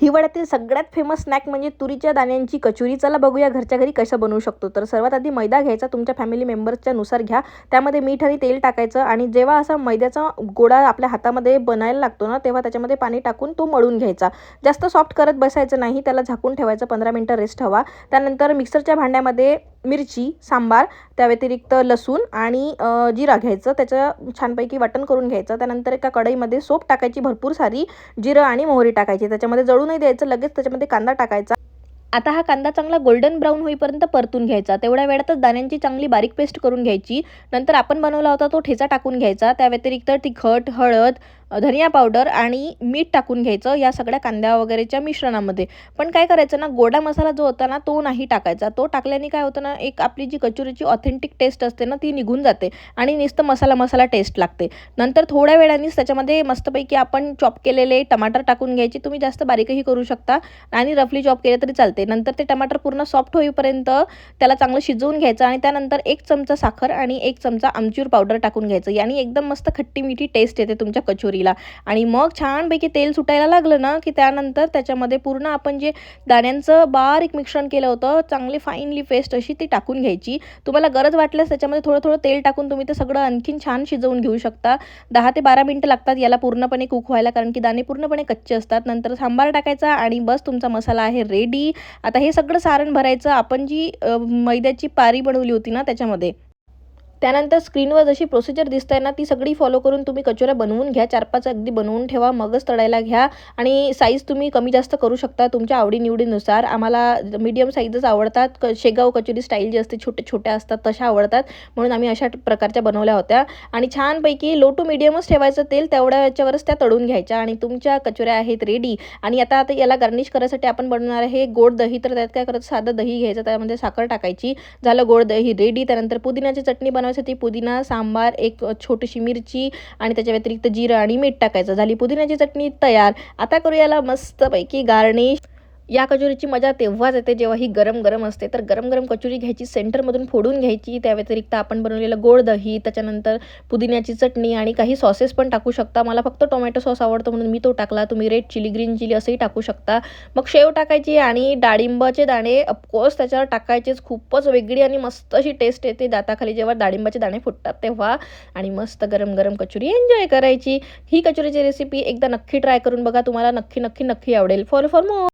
हिवाळ्यातील सगळ्यात famous snack म्हणजे तुरीच्या दाण्यांची कचोरी. चला बघूया घरच्या घरी कसं बनवू शकतो. तर सर्वात आधी मैदा घ्यायचा तुमच्या फॅमिली मेंबर्सच्या नुसार घ्या. त्यामध्ये मीठ आणि तेल टाकायचं आणि जेव्हा असा मैद्याचा गोळा आपल्या हातामध्ये बनायला लागतो ना तेव्हा त्याच्यामध्ये पाणी टाकून तो मळून घ्यायचा. जास्त सॉफ्ट करत बसायचं नाही त्याला झाकून ठेवायचं पंधरा मिनटं रेस्ट हवा. त्यानंतर मिक्सरच्या भांड्यामध्ये मिरची सांबार त्या व्यतिरिक्त लसूण आणि जिरा घ्यायचं. त्याचं छानपैकी वाटण करून घ्यायचं. त्यानंतर एका कढईमध्ये सोप टाकायची भरपूर सारी जिरं आणि मोहरी टाकायची. त्याच्यामध्ये जळू नाही द्यायचं लगेच त्याच्यामध्ये कांदा टाकायचा. आता हा कांदा चांगला गोल्डन ब्राऊन होईपर्यंत परतून घ्यायचा. तेवढ्या वेळातच दाण्यांची चांगली बारीक पेस्ट करून घ्यायची. नंतर आपण बनवला होता तो ठेचा टाकून घ्यायचा. त्या व्यतिरिक्त तिखट हळद धनिया पावडर आणि मीठ टाकून घ्यायचं या सगळ्या कांद्या वगैरेच्या मिश्रणामध्ये. पण काय करायचं ना गोडा मसाला जो होता ना तो नाही टाकायचा. तो टाकल्याने काय होतं ना एक आपली जी कचोरीची ऑथेंटिक टेस्ट असते ना ती निघून जाते आणि नुसतं मसाला मसाला टेस्ट लागते. नंतर थोड्या वेळानेच त्याच्यामध्ये मस्तपैकी आपण चॉप केलेले टमाटर टाकून घ्यायचे. तुम्ही जास्त बारीकही करू शकता आणि रफली चॉप केले तरी चालते. नंतर ते टमाटर पूर्ण सॉफ्ट होईपर्यंत त्याला चांगलं शिजवून घ्यायचं आणि त्यानंतर एक चमचा साखर आणि एक चमचा आमचूर पावडर टाकून घ्यायचं. याने एकदम मस्त खट्टी मिठी टेस्ट येते तुमच्या कचोरी कचोरीला आणि मग छानपैकी तेल सुटायला लागलं ना की त्यानंतर त्याच्यामध्ये पूर्ण आपण जे दाण्यांचं बारीक मिश्रण केलं होतं चांगली फाईनली पेस्ट अशी ती टाकून घ्यायची. तुम्हाला गरज वाटल्यास त्याच्यामध्ये थोडं थोडं तेल टाकून तुम्ही ते सगळं आणखीन छान शिजवून घेऊ शकता. दहा ते बारा मिनटं लागतात याला पूर्णपणे कुक व्हायला कारण की दाणे पूर्णपणे कच्चे असतात. नंतर सांबार टाकायचा आणि बस तुमचा मसाला आहे रेडी आता हे सगळं सारण भरायचं. आपण जी मैद्याची पारी बनवली होती ना त्याच्यामध्ये त्यानंतर स्क्रीनवर जशी प्रोसिजर दिसत आहे ना ती सगळी फॉलो करून तुम्ही कचोऱ्या बनवून घ्या. चार पाच अगदी बनवून ठेवा मगच तळायला घ्या. आणि साईज तुम्ही कमी जास्त करू शकता तुमच्या आवडीनिवडीनुसार. आम्हाला मीडियम साईजच आवडतात. क शेगाव कचोरी स्टाईल जी असते छोटे छोट्या असतात तशा आवडतात. म्हणून आम्ही अशा प्रकारच्या बनवल्या होत्या. आणि छानपैकी लो टू मीडियमच ठेवायचं तेल तेवढ्या याच्यावरच त्या तळून घ्यायच्या. आणि तुमच्या कचोऱ्या आहेत रेडी आणि आता आता याला गार्निश करायसाठी आपण बनवणार आहे गोड दही. तर त्यात काय करायचं? साधं दही घ्यायचं त्यामध्ये साखर टाकायची. झालं गोड दही रेडी त्यानंतर पुदिन्याची चटणी बनव बनवण्यासाठी पुदिना सांबार एक छोटीशी मिरची आणि त्याच्या व्यतिरिक्त जिरं आणि मीठ टाकायचं. झाली पुदिन्याची चटणी तयार. आता करूयाला मस्तपैकी गार्निश या कचोरीची मजा तेव्हाच येते जेव्हा ही गरम गरम असते. तर गरम गरम कचोरी घ्यायची सेंटरमधून फोडून घ्यायची त्या व्यतिरिक्त आपण बनवलेलं गोड दही त्याच्यानंतर पुदिन्याची चटणी आणि काही सॉसेस पण टाकू शकता. मला फक्त टोमॅटो सॉस आवडतो म्हणून मी तो टाकला. तुम्ही रेड चिली ग्रीन चिली असंही टाकू शकता. मग शेव टाकायची आणि डाळिंबाचे दाणे ऑफकोर्स त्याच्यावर टाकायचेच. खूपच वेगळी आणि मस्त अशी टेस्ट येते दाताखाली जेव्हा डाळिंबाचे दाणे फुटतात तेव्हा. आणि मस्त गरम गरम कचोरी एन्जॉय करायची. ही कचोरीची रेसिपी एकदा नक्की ट्राय करून बघा. तुम्हाला नक्की नक्की नक्की आवडेल. For for more